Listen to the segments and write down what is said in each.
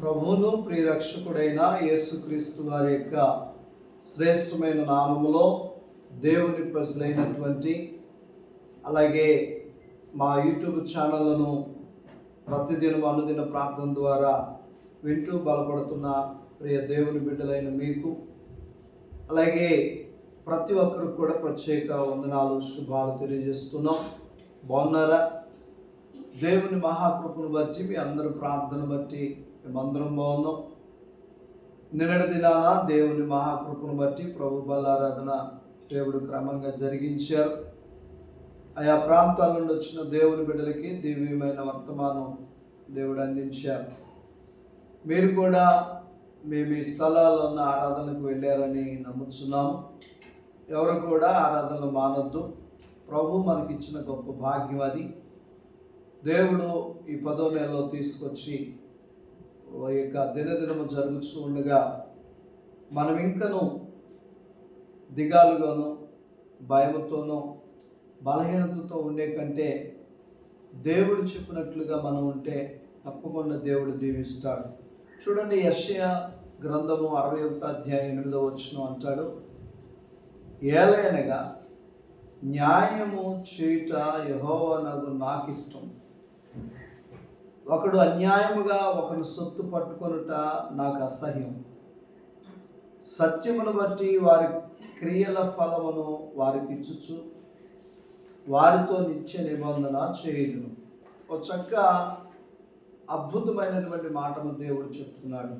ప్రభువును ప్రియరక్షకుడైన యేసుక్రీస్తు వారి యొక్క శ్రేష్టమైన నామములో దేవుని ప్రజలైనటువంటి అలాగే మా యూట్యూబ్ ఛానళ్ళను ప్రతిదినం అనుదిన ప్రార్థన ద్వారా వింటూ బలపడుతున్న ప్రియ దేవుని బిడ్డలైన మీకు. అలాగే ప్రతి ఒక్కరికి కూడా ప్రత్యేక వందనాలు శుభాలు తెలియజేస్తున్నాం. బాగున్నారా? దేవుని మహాకృపను బట్టి మీ అందరి ప్రార్థన బట్టి మేమందరం బాగున్నాం నిన్నటి దినాన దేవుని మహాకృపను బట్టి ప్రభు బలారాధన దేవుడు క్రమంగా జరిగించారు. ఆయా ప్రాంతాల నుండి వచ్చిన దేవుని బిడ్డలకి దివ్యమైన వర్తమానం దేవుడు అందించారు. మీరు కూడా మీ మీ స్థలాల్లో ఉన్న ఆరాధనకు వెళ్ళారని నమ్ముతున్నాము ఎవరు కూడా ఆరాధనలు మానొద్దు. ప్రభు మనకిచ్చిన గొప్ప భాగ్యం అది. దేవుడు ఈ పదో నెలలో తీసుకొచ్చి యొక్క దినదినము జరుగుతూ ఉండగా మనం ఇంకను దిగాలుగాను భయముతోనూ బలహీనతతో ఉండే కంటే దేవుడు చెప్పినట్లుగా మనం ఉంటే తప్పకుండా దేవుడు దీవిస్తాడు. చూడండి యషయ గ్రంథము అరవై ఒక్క అధ్యాయం ఎనిమిదో వచ్చిన అంటాడు ఏలైనగా న్యాయము చేయుట యహోవనకు నాకు ఇష్టం ఒకడు అన్యాయముగా ఒకడు సొత్తు పట్టుకొనుట నాకు అసహ్యం. సత్యమును బట్టి వారి క్రియల ఫలమును వారికి ఇచ్చుచు వారితో నిత్య నిబంధన చేయుదును ఒక చక్క అద్భుతమైనటువంటి మాటను దేవుడు చెప్తున్నాడు.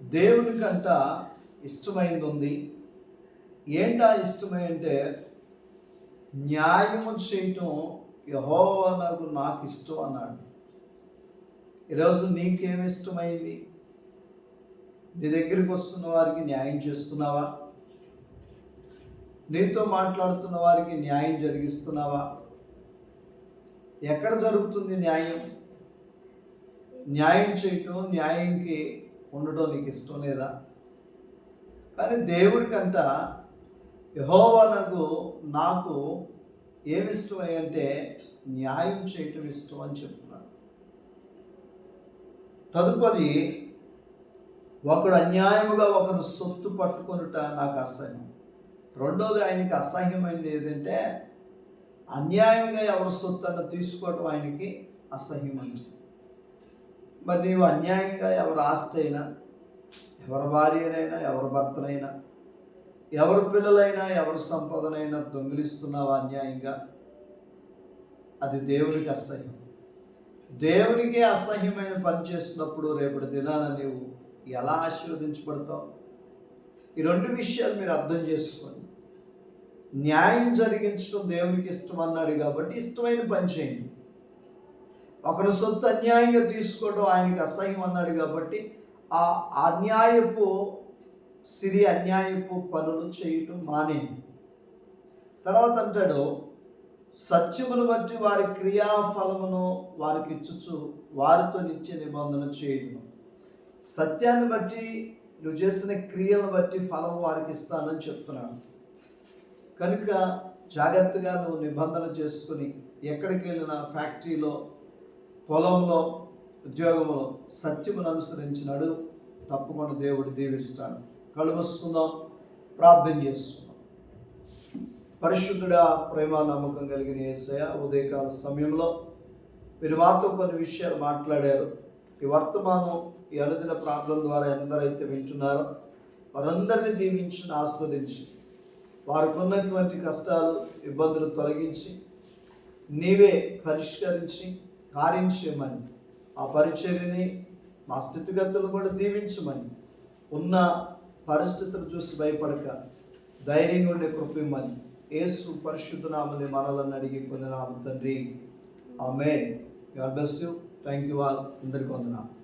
దేవుని కంట ఇష్టమైంది ఉంది ఏంటా ఇష్టమై అంటే న్యాయము చేయటం యహోవనకు నాకు ఇష్టం అన్నాడు. ఈరోజు నీకేమి ఇష్టమైంది? నీ దగ్గరికి వస్తున్న వారికి న్యాయం చేస్తున్నావా? నీతో మాట్లాడుతున్న వారికి న్యాయం జరిగిస్తున్నావా? ఎక్కడ జరుగుతుంది న్యాయం? న్యాయం చేయటం న్యాయంకి ఉండటం నీకు ఇష్టం లేదా? కానీ దేవుడికంట యహోవనకు నాకు ఏమి ఇష్టమై అంటే న్యాయం చేయటం ఇష్టం అని చెప్తున్నాను తదుపరి ఒకడు అన్యాయముగా ఒకరు సొత్తు పట్టుకొనుట నాకు అసహ్యం. రెండోది ఆయనకి అసహ్యమైనది ఏదంటే అన్యాయంగా ఎవరు సొత్తు అన్న తీసుకోవటం ఆయనకి అసహ్యమైంది. మరి నీవు అన్యాయంగా ఎవరు ఆస్తి అయినా ఎవరి భార్యనైనా ఎవరి భర్తనైనా ఎవరి పిల్లలైనా ఎవరి సంపదనైనా దొంగిలిస్తున్నావా అన్యాయంగా? అది దేవునికి అసహ్యం. దేవునికి అసహ్యమైన పని చేసినప్పుడు రేపటి దినాన నీవు ఎలా ఆశీర్వదించబడతావు? ఈ రెండు విషయాలు మీరు అర్థం చేసుకోండి. న్యాయం జరిగించడం దేవునికి ఇష్టం అన్నాడు కాబట్టి ఇష్టమైన పని చేయండి. ఒకరి సొత్తు అన్యాయంగా తీసుకోవడం ఆయనకి అసహ్యం అన్నాడు కాబట్టి ఆ అన్యాయపు సిరి అన్యాయపు పనులు చేయటం మానేయండి. తర్వాత అంటాడు సత్యమును బట్టి వారి క్రియాఫలమును వారికి ఇచ్చుచు వారితో నిత్య నిబంధన చేయడం సత్యాన్ని బట్టి నువ్వు చేసిన క్రియలను బట్టి ఫలం వారికి ఇస్తానని చెప్తున్నాను కనుక జాగ్రత్తగా నువ్వు నిబంధన చేసుకుని ఎక్కడికి వెళ్ళినా ఫ్యాక్టరీలో పొలంలో ఉద్యోగంలో సత్యమును అనుసరించినాడు తప్పకుండా దేవుడు దీవిస్తాడు. కళ్ళు మూసుకుందాం ప్రార్థన చేసుకుందాం. పరిశుద్ధుడా ప్రేమ నమ్మకం కలిగిన ఏసయ ఉదయకాల సమయంలో మీరు మాతో కొన్ని విషయాలు మాట్లాడారు. ఈ వర్తమానం ఈ అనుదిన ప్రార్థన ద్వారా ఎందరైతే వింటున్నారో వారందరినీ దీవించి ఆస్వాదించి వారికి ఉన్నటువంటి కష్టాలు ఇబ్బందులు తొలగించి నీవే పరిష్కరించి కార్యించమని ఆ పరిచర్యని మా స్థితిగతులను కూడా దీవించమని ఉన్న పరిస్థితులు చూసి భయపడక ధైర్యంగా ఉండే కృపిమ్మని యేసు పరిశుద్ధ నామని మనలను అడిగి పొందినాము తండ్రి. ఆమె God bless you. Thank you all. అందరికీ వందనాలు.